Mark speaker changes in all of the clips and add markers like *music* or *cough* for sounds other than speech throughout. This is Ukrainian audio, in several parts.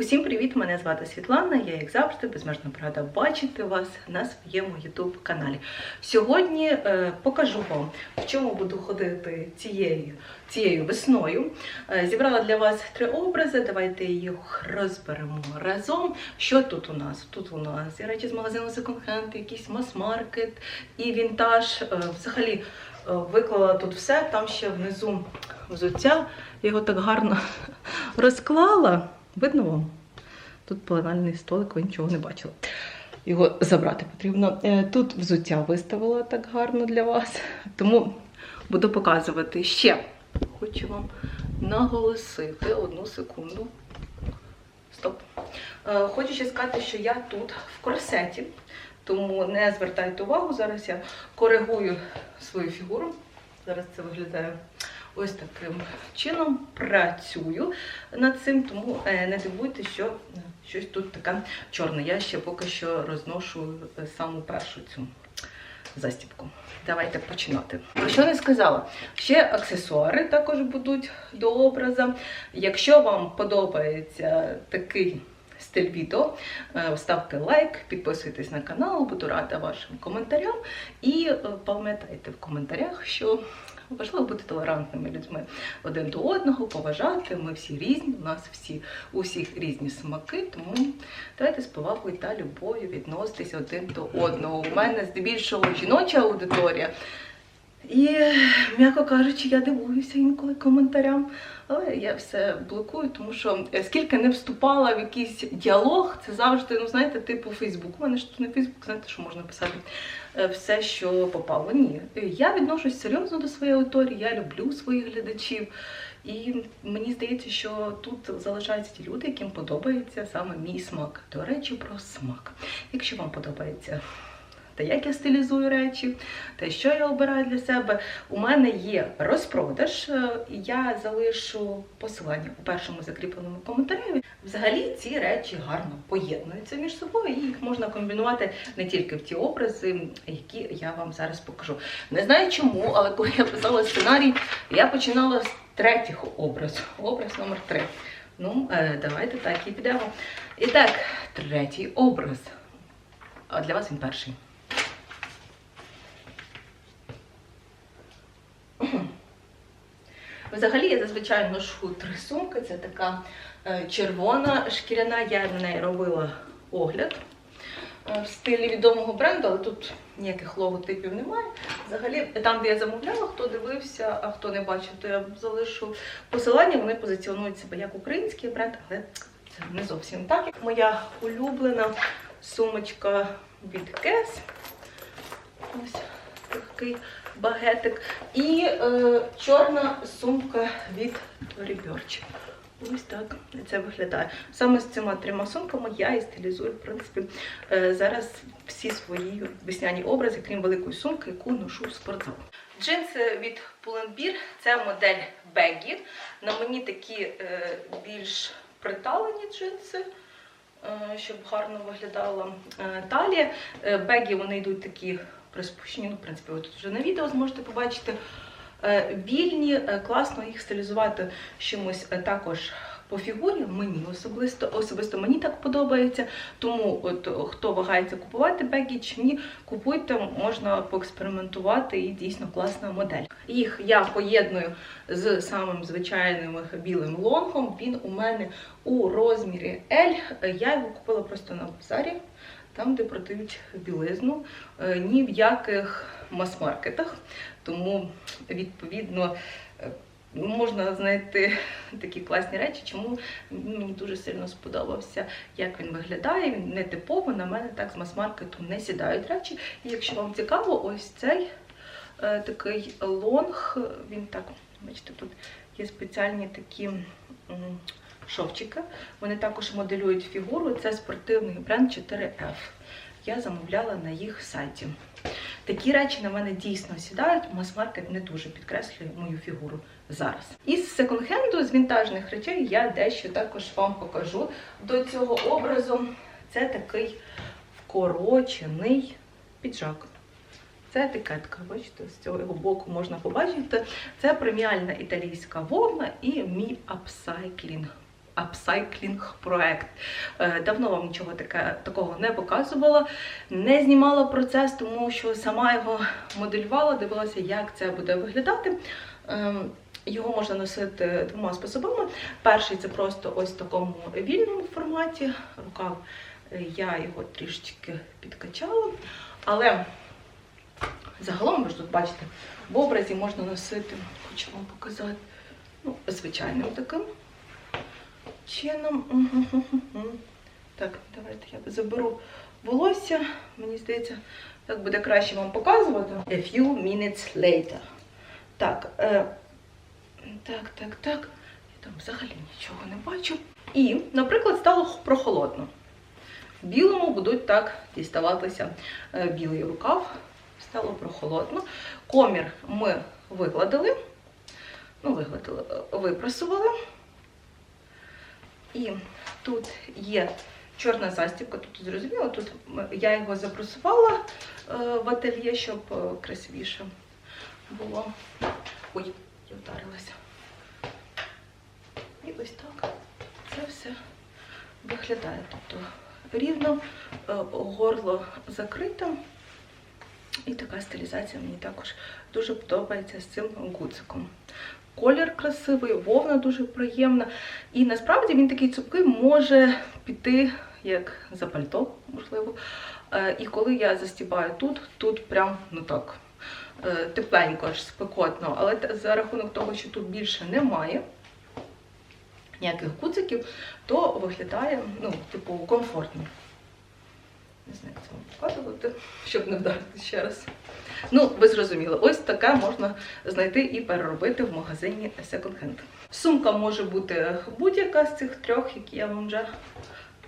Speaker 1: Усім привіт! Мене звати Світлана. Я, як завжди, безмежно рада бачити вас на своєму youtube каналі. Сьогодні е, покажу вам, в чому буду ходити цією, цією весною. Е, зібрала для вас три образи. Давайте їх розберемо разом. Що тут у нас? Тут у нас і речі з магазину Second Hand, якийсь мас-маркет і вінтаж. Е, взагалі е, виклала тут все. Там ще внизу взуття. Його так гарно *laughs* розклала. Видно вам? Тут пленальний столик, ви нічого не бачили. Його забрати потрібно. Е, Тут взуття виставила так гарно для вас. Тому буду показувати ще. Хочу вам наголосити одну секунду. Стоп. Е, Хочу ще сказати, що я тут в корсеті, тому не звертайте увагу. Зараз я коригую свою фігуру. Зараз це виглядає ось таким чином. Працюю над цим, тому е, не дивуйтесь, що е, щось тут таке чорне. Я ще поки що розношу е, саму першу цю застібку. Давайте починати. Про що не сказала? Ще аксесуари також будуть до образа. Якщо вам подобається такий стиль відео, ставте лайк, підписуйтесь на канал, буду рада вашим коментарям. І пам'ятайте в коментарях, що важливо бути толерантними людьми один до одного, поважати. Ми всі різні, у нас всі у різні смаки, тому давайте з повагою та любов'ю відноситись один до одного. У мене здебільшого жіноча аудиторія. І, м'яко кажучи, я дивуюся інколи коментарям, але я все блокую, тому що е, скільки не вступала в якийсь діалог, це завжди, ну знаєте, типу Фейсбук. У мене ж тут не Фейсбук, знаєте, що можна писати е, все, що попало. Ні. Я відношусь серйозно до своєї аудиторії, я люблю своїх глядачів. І мені здається, що тут залишаються ті люди, яким подобається саме мій смак. До речі, про смак. Якщо вам подобається те, як я стилізую речі, те, що я обираю для себе. У мене є розпродаж. е, Я залишу посилання у першому закріпленому коментарі. Взагалі ці речі гарно поєднуються між собою, і їх можна комбінувати не тільки в ті образи, які я вам зараз покажу. Не знаю чому, але коли я писала сценарій, я починала з третього образу. Образ номер три. Ну, е, давайте так і підемо. І так, третій образ. А для вас він перший. Взагалі я зазвичай ношу три сумки. Це така е, червона шкіряна. Я на неї робила огляд е, в стилі відомого бренду, але тут ніяких логотипів немає. Взагалі, там, де я замовляла, хто дивився, а хто не бачив, то я залишу посилання. Вони позиціонують себе як український бренд, але це не зовсім так. Моя улюблена сумочка від Кес. Ось такий багетик. І е, чорна сумка від Burch. Ось так це виглядає. Саме з цими трьома сумками я і стилізую, в принципі, е, зараз всі свої весняні образи, крім великої сумки, яку ношу в спортзал. Джинси від Pull&Bear, це модель Baggy. На мені такі е, більш приталені джинси. е, Щоб гарно виглядала талія. Бегі вони йдуть такі приспущені. Ну, в принципі, ви тут вже на відео зможете побачити. Е, Вільні, е, класно їх стилізувати чимось е, також по фігурі. Мені особисто, особисто мені так подобається. Тому, от хто вагається купувати бегі чи ні, купуйте, можна поекспериментувати і дійсно класна модель. Їх я поєдную з самим звичайним білим лонгом. Він у мене у розмірі L. Я його купила просто на базарі там, де продають білизну, е, ні в яких мас-маркетах. Тому, відповідно, е, можна знайти такі класні речі, чому мені дуже сильно сподобався, як він виглядає. Він не типово, на мене так з мас-маркету не сідають речі. І якщо вам цікаво, ось цей е, такий лонг, він так, бачите, тут є спеціальні такі. Шовчики. Вони також моделюють фігуру. Це спортивний бренд 4F. Я замовляла на їх сайті. Такі речі на мене дійсно сідають. Мас-маркет не дуже підкреслює мою фігуру зараз. Із секонд-хенду, з вінтажних речей, я дещо також вам покажу до цього образу. Це такий вкорочений піджак. Це етикетка, бачите, з цього боку можна побачити. Це преміальна італійська вовна і мій апсайклінг апсайклінг проект. Е, Давно вам нічого таке, такого не показувала, не знімала процес, тому що сама його моделювала, дивилася, як це буде виглядати. Ем, Його можна носити двома способами. Перший це просто ось в такому вільному форматі. Рукав е, я його трішечки підкачала. Але загалом ви ж тут бачите, в образі можна носити, хочу вам показати, ну, звичайним таким чином. Так, давайте я заберу волосся. Мені здається, так буде краще вам показувати. A few minutes later. Так, е, так, так, так. Я там взагалі нічого не бачу. І, наприклад, стало прохолодно. В білому будуть так діставатися е, білий рукав. Стало прохолодно. Комір ми вигладили. Ну, вигладили, е, випрасували. І тут є чорна застібка, тут зрозуміло, тут я його запресувала е, в ательє, щоб е, красивіше було. Ой, я вдарилася. І ось так це все виглядає. Тобто рівно, е, горло закрите. І така стилізація мені також дуже подобається з цим гудзиком. Колір красивий, вовна дуже приємна. І насправді він такий цупкий може піти як за пальто, можливо. Е, І коли я застібаю тут, тут прям ну так е, тепленько, аж спекотно. Але за рахунок того, що тут більше немає ніяких гудзиків, то виглядає, ну, типу, комфортно. Не знаю, як це вам показувати, щоб не вдарити ще раз. Ну, ви зрозуміли, ось таке можна знайти і переробити в магазині Second Hand. Сумка може бути будь-яка з цих трьох, які я вам вже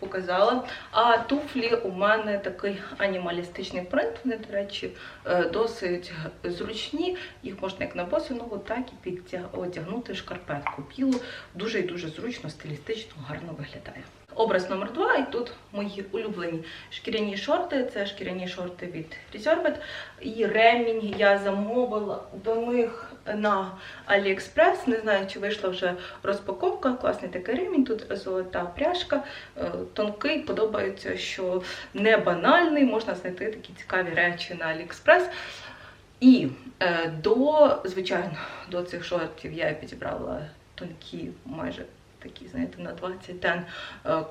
Speaker 1: показала. А туфлі у мене такий анімалістичний принт. Вони, до речі, е, досить зручні. Їх можна як на босу ногу, так і підтя- одягнути шкарпетку. Білу дуже і дуже зручно, стилістично, гарно виглядає. Образ номер два, і тут мої улюблені шкіряні шорти. Це шкіряні шорти від Reserved. І ремінь я замовила до них на AliExpress. Не знаю, чи вийшла вже розпаковка. Класний такий ремінь. Тут золота пряжка, е, тонкий. Подобається, що не банальний. Можна знайти такі цікаві речі на AliExpress. І е, до, звичайно, до цих шортів я підібрала тонкі, майже такі, знаєте, на 20 тен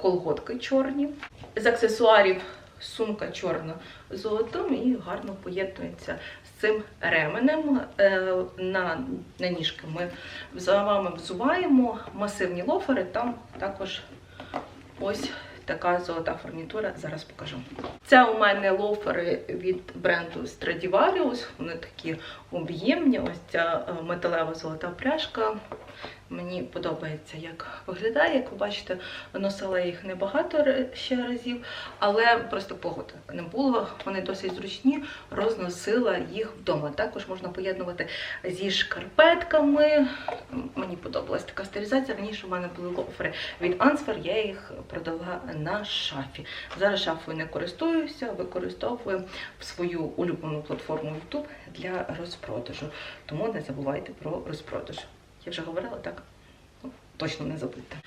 Speaker 1: колготки чорні. З аксесуарів сумка чорна з золотом і гарно поєднується з цим ременем. Е, На, на ніжки ми за вами взуваємо масивні лофери, там також ось така золота фурнітура. Зараз покажу. Це у мене лофери від бренду Stradivarius. Вони такі об'ємні. Ось ця е, металева золота пряжка. Мені подобається, як виглядає. Як ви бачите, носила їх небагато ще разів, але просто погоди не було. Вони досить зручні, розносила їх вдома. Також можна поєднувати зі шкарпетками. Мені подобалась така стилізація. Раніше в мене були лофери від Answer, я їх продала на шафі. Зараз шафою не користуюся, використовую свою улюблену платформу YouTube для розпродажу. Тому не забувайте про розпродаж. Я вже говорила так? Ну, точно не забудьте.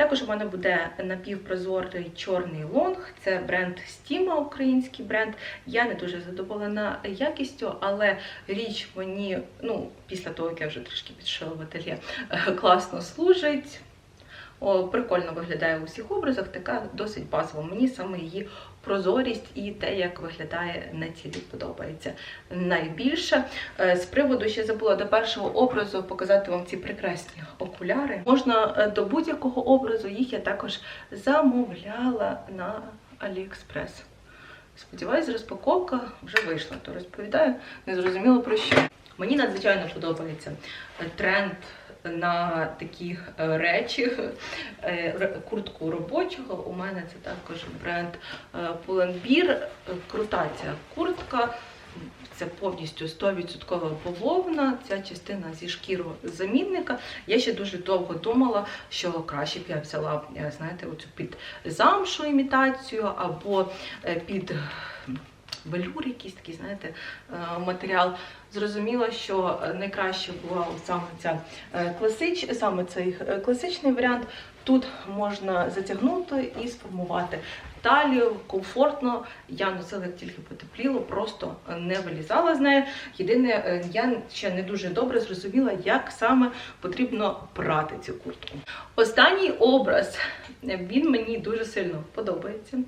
Speaker 1: Також у мене буде напівпрозорий чорний лонг. Це бренд Стіма, український бренд. Я не дуже задоволена якістю, але річ мені, ну, після того, як я вже трішки підшила в ательє, е, класно служить. О, прикольно виглядає у всіх образах, така досить базова. Мені саме її прозорість і те, як виглядає на тілі, подобається найбільше. Е, З приводу ще забула до першого образу показати вам ці прекрасні окуляри. Можна е, до будь-якого образу, їх я також замовляла на AliExpress. Сподіваюсь, розпаковка вже вийшла, то розповідаю, не зрозуміло про що. Мені надзвичайно подобається е, тренд на такі е, речі, Е, куртку робочого. У мене це також бренд е, Pull&Bear. Крута ця куртка. Це повністю 100% бавовна, ця частина зі шкірозамінника. Я ще дуже довго думала, що краще б я взяла, знаєте, оцю під замшу імітацію або під велюр якийсь такий, знаєте, матеріал. Зрозуміла, що е, найкраще була саме ця е, класич, саме цей е, класичний варіант. Тут можна затягнути і сформувати талію комфортно. Я носила як тільки потепліло, просто не вилізала з нею. Єдине, я ще не дуже добре зрозуміла, як саме потрібно прати цю куртку. Останній образ він мені дуже сильно подобається.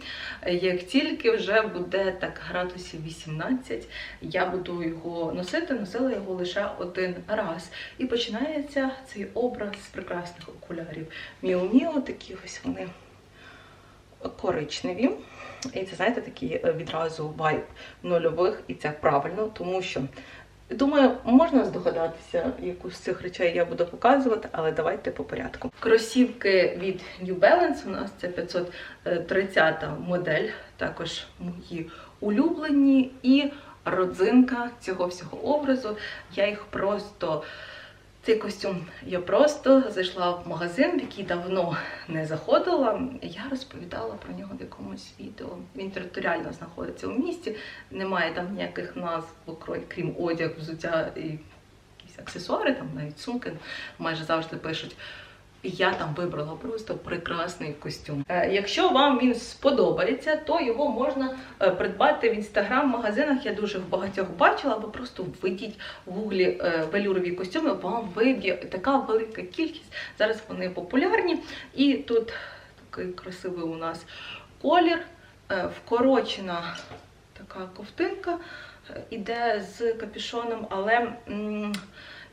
Speaker 1: Як тільки вже буде так градусів 18, я буду його носити, носила його лише один раз. І починається цей образ з прекрасних окулярів. Міу-міу, такі ось вони коричневі. І це, знаєте, такий е, відразу вайб нульових, і це правильно, тому що. Думаю, можна здогадатися, яку з цих речей я буду показувати, але давайте по порядку. Кросівки від New Balance, у нас це 530 модель, також мої улюблені, і родзинка цього всього образу. Я їх просто. Цей костюм я просто зайшла в магазин, в який давно не заходила. Я розповідала про нього в якомусь відео. Він територіально знаходиться у місті, немає там ніяких назв, крім одяг, взуття і якісь аксесуари, там навіть сумки майже завжди пишуть. Я там вибрала просто прекрасний костюм. Е, Якщо вам він сподобається, то його можна е, придбати в інстаграм-магазинах. Я дуже в багатьох бачила, або просто введіть в гуглі е, велюрові костюми, вам виб'є така велика кількість. Зараз вони популярні. І тут такий красивий у нас колір, вкорочена така ковтинка, іде з капюшоном, але.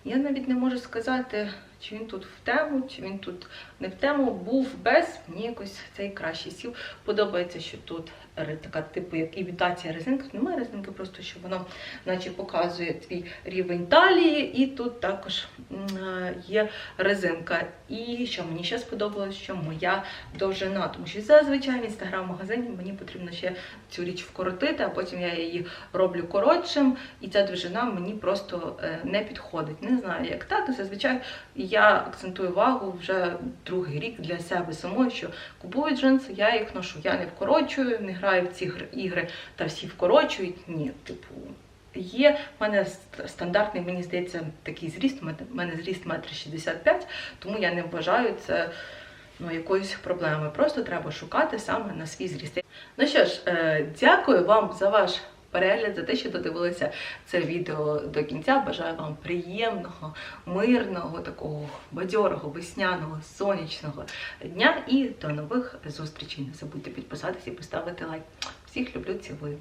Speaker 1: Я навіть не можу сказати, чи він тут в тему, чи він тут не в тему. Був без, мені якось цей краще сів. Подобається, що тут така типу як імітація резинки. Тут Немає резинки, просто що воно наче показує твій рівень талії, і тут також е, є резинка. І що мені ще сподобалось, що моя довжина, тому що зазвичай в інстаграм-магазині мені потрібно ще цю річ вкоротити, а потім я її роблю коротшим, і ця довжина мені просто е, не підходить. Не знаю, як так. Зазвичай я акцентую увагу вже другий рік для себе самої, що купую джинси, я їх ношу. Я не вкорочую, не граю в ці ігри та всі вкорочують. Ні, типу. Є в мене стандартний, мені здається, такий зріст. У мене зріст 1,65 м, тому я не вважаю це ну, якоюсь проблемою. Просто треба шукати саме на свій зріст. Ну що ж, е, дякую вам за ваш перегляд, за те, що додивилися це відео до кінця. Бажаю вам приємного, мирного, такого бадьорого, весняного, сонячного дня і до нових зустрічей. Не забудьте підписатися і поставити лайк. Всіх люблю, цілую.